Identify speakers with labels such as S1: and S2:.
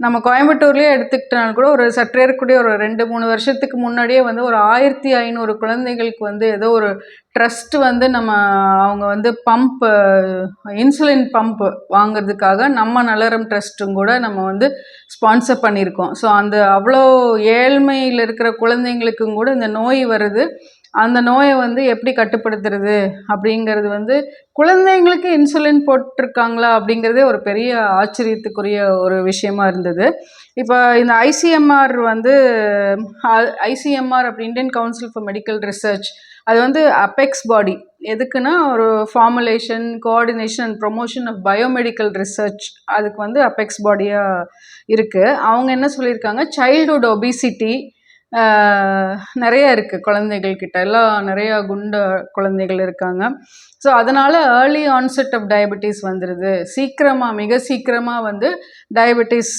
S1: நம்ம கோயம்புத்தூர்லேயே எடுத்துக்கிட்டாலும் கூட ஒரு சற்றே இருக்கக்கூடிய ஒரு ரெண்டு மூணு வருஷத்துக்கு முன்னாடியே வந்து ஒரு ஆயிரத்தி ஐநூறு குழந்தைகளுக்கு வந்து ஏதோ ஒரு ட்ரஸ்ட் வந்து நம்ம அவங்க வந்து பம்ப்பு இன்சுலின் பம்ப் வாங்குறதுக்காக நம்ம நலரம் ட்ரஸ்ட்டும் கூட நம்ம வந்து ஸ்பான்சர் பண்ணியிருக்கோம். ஸோ அந்த அவ்வளோ ஏழ்மையில் இருக்கிற குழந்தைங்களுக்கும் கூட இந்த நோய் வருது. அந்த நோயை வந்து எப்படி கட்டுப்படுத்துறது அப்படிங்கிறது வந்து குழந்தைங்களுக்கு இன்சுலின் போட்டிருக்காங்களா அப்படிங்கிறதே ஒரு பெரிய ஆச்சரியத்துக்குரிய ஒரு விஷயமா இருந்தது. இப்போ இந்த ஐசிஎம்ஆர் வந்து ஐசிஎம்ஆர் அப்படி Indian council for medical research அது வந்து அபெக்ஸ் பாடி. எதுக்குன்னா ஒரு formulation coordination and promotion of biomedical research அதுக்கு வந்து அபெக்ஸ் பாடியாக இருக்குது அவங்க என்ன சொல்லியிருக்காங்க? சைல்டுஹுட் ஒபிசிட்டி நிறைய இருக்குது குழந்தைகள்கிட்ட எல்லாம் நிறையா குண்டு குழந்தைகள் இருக்காங்க. ஸோ அதனால் ஏர்லி ஆன்செட் ஆஃப் டயபெட்டிஸ் வந்துடுது சீக்கிரமாக மிக சீக்கிரமாக வந்து டயபெட்டிஸ்